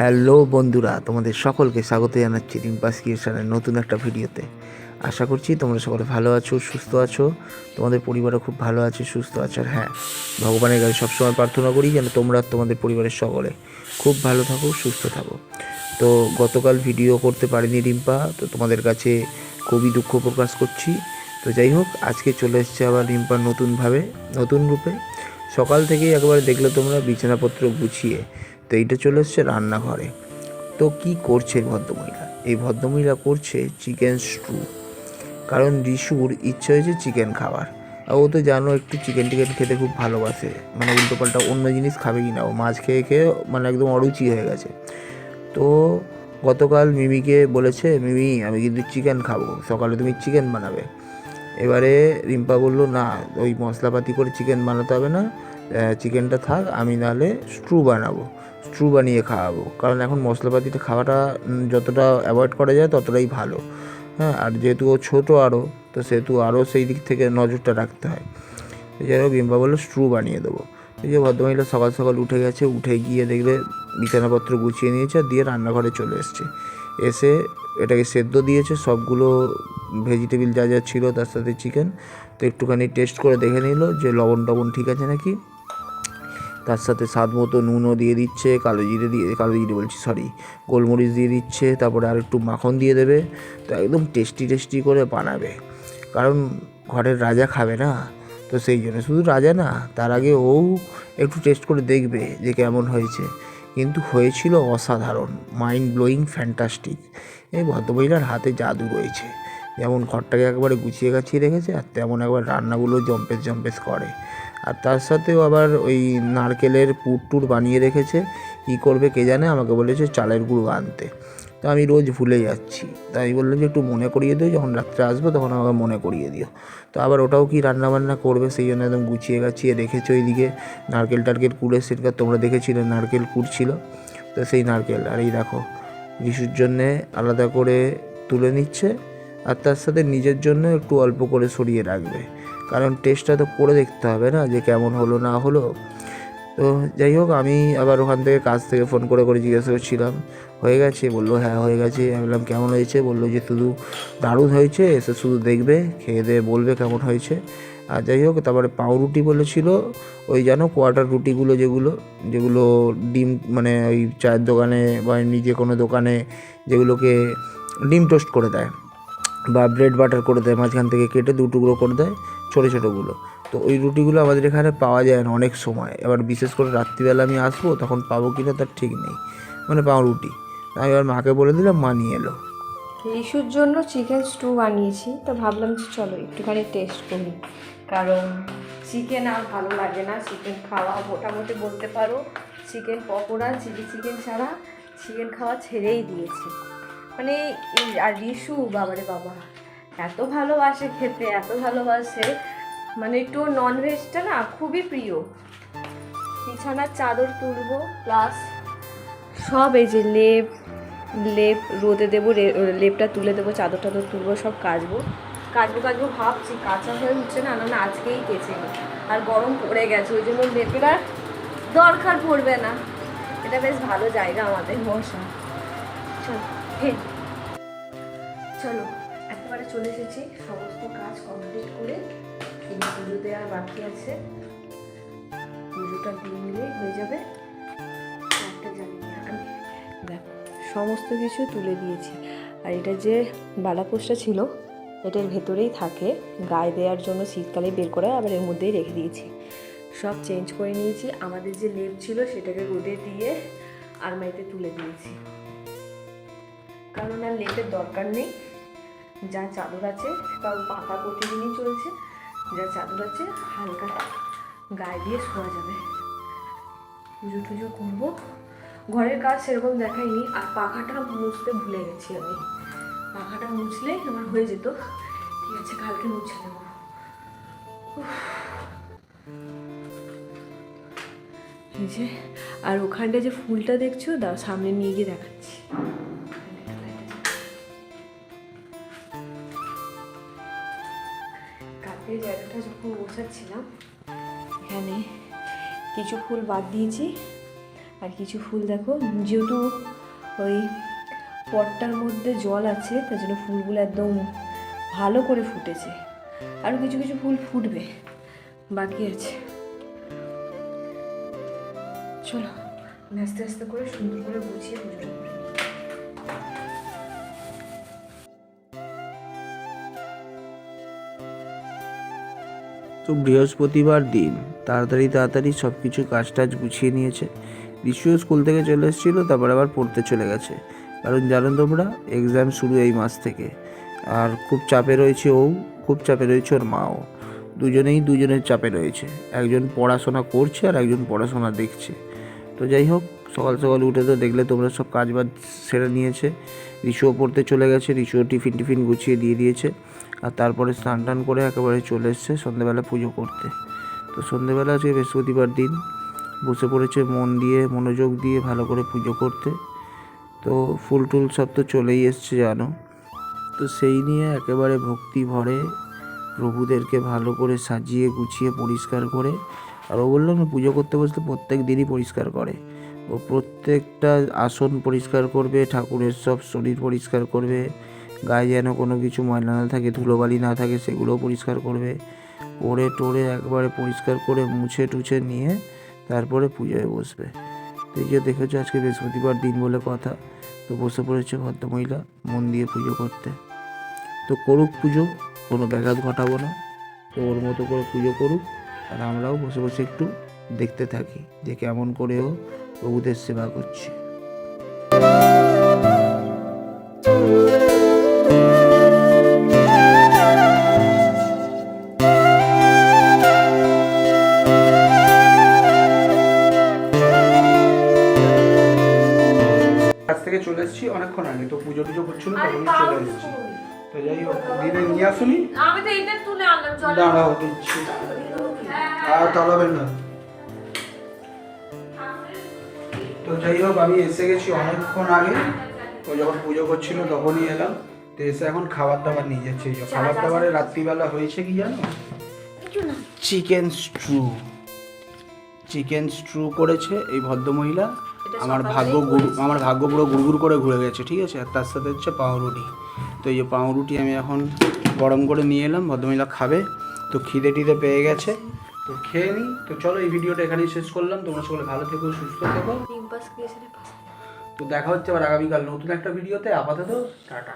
Hello বন্ধুরা, তোমাদের সকলকে স্বাগত জানাচ্ছি রিম্পাস ক্রিয়েশনের নতুন একটা ভিডিওতে। আশা করছি তোমরা সকলে ভালো আছো, সুস্থ আছো, তোমাদের পরিবারও খুব ভালো আছে, সুস্থ আছে। আর হ্যাঁ ভগবানের কাছে সবসময় প্রার্থনা করি যেন তোমরা তোমাদের পরিবারের সকলে খুব ভালো থাকো, সুস্থ থাকো। তো গতকাল ভিডিও করতে পারিনি রিম্পা তো তোমাদের কাছে খুবই দুঃখ প্রকাশ করছি। তো যাই হোক, আজকে চলে এসছে আবার রিম্পা নতুনভাবে, নতুন রূপে। সকাল থেকেই একবার দেখলে তোমরা বিছানাপত্র গুছিয়ে তো এইটা চলে এসছে রান্নাঘরে। তো কি করছে ভদ্রমহিলা? এই ভদ্রমহিলা করছে চিকেন স্টু কারণ রিশুর ইচ্ছে হয়েছে চিকেন খাবার ও তো জানো একটু চিকেন টিকেন খেতে খুব ভালোবাসে। মানে উল্টোপাল্টা অন্য জিনিস খাবে কি না ও মাছ খেয়ে খেয়ে মানে একদম অরুচি হয়ে গেছে। তো গতকাল মিমিকে বলেছে, মিমি, আমি কিন্তু চিকেন খাব। সকালে তুমি চিকেন বানাবে। এবারে রিম্পা বলল, না, ওই মশলাপাতি করে চিকেন বানাতে হবে না। চিকেনটা থাক, আমি নাহলে স্ট্রু বানাবো। স্ট্রু বানিয়ে খাওয়াবো। কারণ এখন মশলাপাতিতে খাওয়াটা যতটা অ্যাভয়েড করা যায় ততটাই ভালো। হ্যাঁ আর যেহেতু ও ছোটো আরও, তো সেহেতু আরও সেই দিক থেকে নজরটা রাখতে হয়। যাই হোক রিম্পা বলল স্ট্রু বানিয়ে দেবো। এই যে ভদ্রমহিলা সকাল সকাল উঠে গেছে, উঠে গিয়ে দেখবে বিছানাপত্র গুছিয়ে নিয়েছে দিয়ে রান্নাঘরে চলে এসছে। এসে এটাকে সেদ্ধ দিয়েছে, সবগুলো ভেজিটেবিল যা যা ছিল তার সাথে চিকেন, তো একটুখানি টেস্ট করে দেখে নিল যে লবণ টবণ ঠিক আছে নাকি। তার সাথে স্বাদ মতো নুনও দিয়ে দিচ্ছে, কালো জিরে দিয়ে, কালো জিরে বলছি সরি গোলমরিচ দিয়ে দিচ্ছে, তারপরে আর একটু মাখন দিয়ে দেবে, তো একদম টেস্টি টেস্টি করে বানাবে। কারণ ঘরের রাজা খাবে না, তো সেই জন্য শুধু রাজা না, তার আগে ও একটু টেস্ট করে দেখবে যে কেমন হয়েছে। কিন্তু হয়েছিল অসাধারণ মাইন্ড ব্লোয়িং ফ্যান্টাস্টিক এই ভদ্রমহিলার হাতে জাদু রয়েছে, যেমন ঘরটাকে একবারে গুছিয়ে গাছিয়ে রেখেছে, আর তেমন একবার রান্নাগুলো জম্পেস জম্পেস করে। আর তার সাথেও আবার ওই নারকেলের পুর টুর বানিয়ে রেখেছে। কী করবে কে জানে? আমাকে বলেছে চালের গুঁড়ো আনতে। তো আমি রোজ ভুলে যাচ্ছি। তাই আমি বললাম যে একটু মনে করিয়ে দিও, যখন রাত্রে আসব তখন আমাকে মনে করিয়ে দিও। তো আবার ওটাও কি রান্না বান্না করবে? সেই জন্য একদম গুছিয়ে গাছিয়ে রেখেছে ওইদিকে। নারকেল টারকেল কুড়ে সেটা তোমরা দেখেছিলে, নারকেল কুড়ছিল তো সেই নারকেল। আর এই দেখো রিশুর জন্যে আলাদা করে তুলে নিচ্ছে। আর তার সাথে নিজের জন্য একটু অল্প করে সরিয়ে রাখবে। কারণ টেস্টটা তো করে দেখতে হবে না যে কেমন হলো, না হলো। তো যাই হোক, আমি আবার ওখান থেকে কাজ থেকে ফোন করে করে জিজ্ঞাসা করছিলাম। হয়ে গেছে? বলল হ্যাঁ হয়ে গেছে। আমি বললাম, কেমন হয়েছে? বলল যে, শুধু দারুণ হয়েছে, এসে শুধু দেখবে, খেয়ে দিয়ে বলবে কেমন হয়েছে। আর যাই হোক, তারপরে পাউরুটি বলেছিল, ওই জানো কোয়ার্টার রুটিগুলো যেগুলো যেগুলো ডিম মানে ওই চায়ের দোকানে বা নিজে কোনো দোকানে যেগুলোকে ডিম টোস্ট করে দেয় বা ব্রেড বাটার করে দেয়, মাঝখান থেকে কেটে দু টুকরো করে দেয়। ছোটো ছোটোগুলো। তো ওই রুটিগুলো আমাদের এখানে পাওয়া যায় না অনেক সময়। এবার বিশেষ করে রাত্রিবেলা আমি আসব, তখন পাবো কি না তার ঠিক নেই। মানে পাউরুটি আমি এবার মাকে বলে দিলাম, মা নিয়ে এলো। লিশুর জন্য চিকেন স্টু বানিয়েছি। তো ভাবলাম যে চলো একটুখানি টেস্ট করি। কারণ চিকেন আর ভালো লাগে না। চিকেন খাওয়া মোটামুটি বলতে পারো চিকেন পকোড়া চিলি চিকেন ছাড়া চিকেন খাওয়া ছেড়েই দিয়েছি। মানে আর রিশু বাবারে বাবা এত ভালোবাসে খেতে, এত ভালোবাসে। মানে একটু ননভেজটা না খুবই প্রিয়। বিছানার চাদর তুলবো প্লাস সব এই যে লেপ লেপ রোদে দেবো লেপটা তুলে দেবো, চাদর টাদর তুলবো, সব কাচবো। কাচবো কাচবো, ভাবছি, কাঁচা হয়ে উঠছে না না আজকেই কেচে আর গরম পড়ে গেছে, ওই জন্য লেপের আর দরকার পড়বে না। এটা বেশ ভালো জায়গা আমাদের মশা। চলো চলো। একেবারে চলে এসেছি। সমস্ত কাজ কমপ্লিট করে এই পুজো দেওয়ার বাকি আছে। পুজোটা দিয়ে নিলেই হয়ে যাবে। সমস্ত কিছু তুলে দিয়েছি। আর এটা যে বালাপোষটা ছিল, এটার ভেতরেই থাকে। গায়ে দেওয়ার জন্য শীতকালে বের করে আবার এর মধ্যেই রেখে দিয়েছি। সব চেঞ্জ করে নিয়েছি। আমাদের যে লেপ ছিল, সেটাকে রোদে দিয়ে আলমারিতে তুলে দিয়েছি। কারণ আর লেপের দরকার নেই। যা চাদর আছে, তাও পাতা প্রতিদিনই চলছে। যা চাদর আছে, হালকা গায়ে দিয়ে শোয়া যাবে। পুজো টুজো করব। ঘরের কাজ সেরকম দেখাইনি, আর পাখাটা মুছতে ভুলে গেছি আমি। পাখাটা মুছলে আমার হয়ে যেত। ঠিক আছে, কালকে মুছে নেব যে, আর ওখানটা যে ফুলটা দেখছ, দাও, সামনে নিয়ে গিয়ে দেখাচ্ছি। যখন গোছাচ্ছিলাম এখানে কিছু ফুল বাদ দিয়েছি। আর কিছু ফুল দেখো, যেহেতু ওই পটটার মধ্যে জল আছে, তার জন্য ফুলগুলো একদম ভালো করে ফুটেছে। আরও কিছু কিছু ফুল ফুটবে, বাকি আছে। চলো আস্তে আস্তে করে সুন্দর করে গুছিয়ে পুজোটা করে তো বৃহস্পতিবার দিন। তাড়াতাড়ি তাড়াতাড়ি সব কিছু কাজ টাজ গুছিয়ে নিয়েছে। ঋষিও স্কুল থেকে চলে এসেছিল, তারপর আবার পড়তে চলে গেছে। কারণ জানো তোমরা এক্সাম শুরু এই মাস থেকে। আর খুব চাপে রয়েছে ও, খুব চাপে রয়েছে ওর মাও। দুজনেই দুজনের চাপে রয়েছে। একজন পড়াশোনা করছে আর একজন পড়াশোনা দেখছে। তো যাই হোক, সকাল সকাল উঠে তো দেখলে তোমরা সব কাজ বাজ সেরে নিয়েছে। ঋষুও পড়তে চলে গেছে, ঋষুও টিফিন টিফিন গুছিয়ে দিয়ে দিয়েছে। আর তারপরে স্নান টান করে একেবারে চলে এসছে সন্ধেবেলা পুজো করতে। তো সন্ধ্যেবেলা আজকে বৃহস্পতিবার দিন, বসে পড়েছে মন দিয়ে, মনোযোগ দিয়ে ভালো করে পুজো করতে। তো ফুল টুল সব তো চলেই এসছে জানো। তো সেই নিয়ে একেবারে ভক্তি ভরে প্রভুদেরকে ভালো করে সাজিয়ে গুছিয়ে পরিষ্কার করে, আর ও বলল না পুজো করতে বসলে প্রত্যেক দিনই পরিষ্কার করে। ও প্রত্যেকটা আসন পরিষ্কার করবে, ঠাকুরের সব শরীর পরিষ্কার করবে গায়ে যেন কোনো কিছু ময়লা না থাকে, ধুলোবালি না থাকে, সেগুলোও পরিষ্কার করবে। পরে টোরে একবারে পরিষ্কার করে মুছে টুছে নিয়ে তারপরে পুজোয় বসবে। তো যে দেখেছ আজকে বৃহস্পতিবার দিন বলে কথা। তো বসে পড়েছে ভদ্রমহিলা, মন দিয়ে পুজো করতে। তো করুক পুজো, কোনো ব্যাঘাত ঘটাবো না। তো ওর মতো করে পুজো করুক, আর আমরাও বসে বসে একটু দেখতে থাকি যে কেমন করে ও প্রভুদের সেবা করছে। অনেকক্ষণ আগে তো পুজো টুজো করছিল তখনই চলে এসেছি। তো যাই হোক দিনে নিয়ে আসুনি। আমি তো এটা তুলে আনলাম চল দাঁড়াও দিচ্ছি। আর তলাবেন না। তো যাই হোক আমি এসে গেছি অনেকক্ষণ আগে। ও যখন পুজো করছিল তখনই এলাম। তো এসে এখন খাবার দাবার নিয়ে যাচ্ছে। খাবার দাবারে রাত্রিবেলা হয়েছে কি জানো? Chicken stew. চিকেন স্ট্রু করেছে এই ভদ্রমহিলা। আমার ভাগ্য গুরু আমার ভাগ্য পুরো গুড় করে ঘুরে গেছে ঠিক আছে? আর তার সাথে হচ্ছে পাউরুটি। তো এই যে পাউরুটি আমি এখন গরম করে নিয়ে এলাম ভদ্রমহিলা খাবে। তো খিদে টিদে পেয়ে গেছে। তো খেয়ে নিই তো চলো এই ভিডিওটা এখানেই শেষ করলাম। তোমরা সকলে ভালো থেকো সুস্থ থেকো। তো দেখা হচ্ছে আবার আগামীকাল নতুন একটা ভিডিওতে। আপাতত টাটা।